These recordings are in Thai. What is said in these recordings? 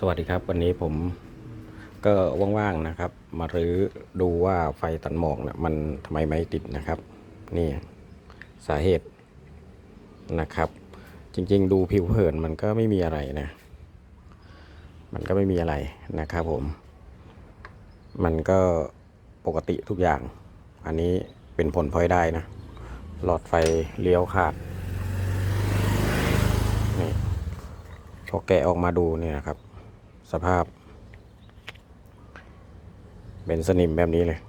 สวัสดีครับ วันนี้ผมก็ว่างๆนะครับ มารื้อดูว่าไฟตัดหมอกเนี่ยมันทำไมไม่ติดนะครับ นี่สาเหตุนะครับ จริงๆ ดูผิวเผินมันก็ไม่มีอะไรนะ มันก็ไม่มีอะไรนะครับผม มันก็ปกติทุกอย่าง อันนี้เป็นผลพลอยได้นะ หลอดไฟเลี้ยวขาดนี่พอแกะออกมาดูเนี่ยนะครับ สภาพ เป็นสนิมแบบนี้เลย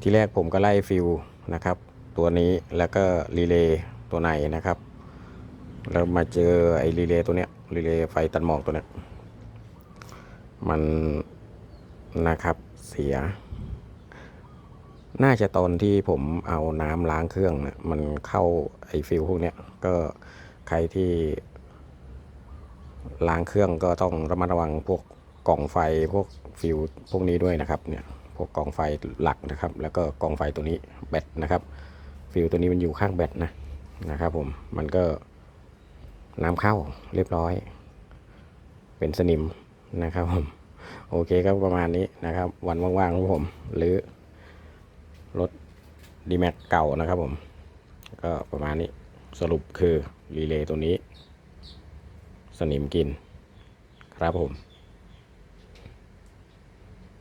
ที่แรกผมก็ไล่ฟิวนะครับ ตัวนี้แล้วก็รีเลย์ตัวไหนนะครับ แล้วมาเจอไอ้รีเลย์ตัวเนี้ยรีเลย์ไฟตัดหมอกตัวเนี้ยมันนะครับเสีย น่าจะตอนที่ผมเอาน้ำล้างเครื่องเนี่ยมันเข้าไอ้ฟิวพวกเนี้ยก็ใครที่ ล้างเครื่องก็ต้องระมัดระวังพวกกล่องไฟพวกฟิวพวกนี้ด้วยนะครับเนี่ยพวกกล่องไฟหลักนะครับ แล้วก็กล่องไฟตัวนี้แบตนะครับ ฟิวตัวนี้มันอยู่ข้างแบตนะนะครับผมมันก็น้ำเข้าเรียบร้อย เป็นสนิมนะครับผมโอเคก็ประมาณนี้นะครับ วันว่างๆของผม หรือรถดีแม็กเก่านะครับผม ก็ประมาณนี้สรุปคือรีเลย์ตัวนี้ สนิมกิน ครับผม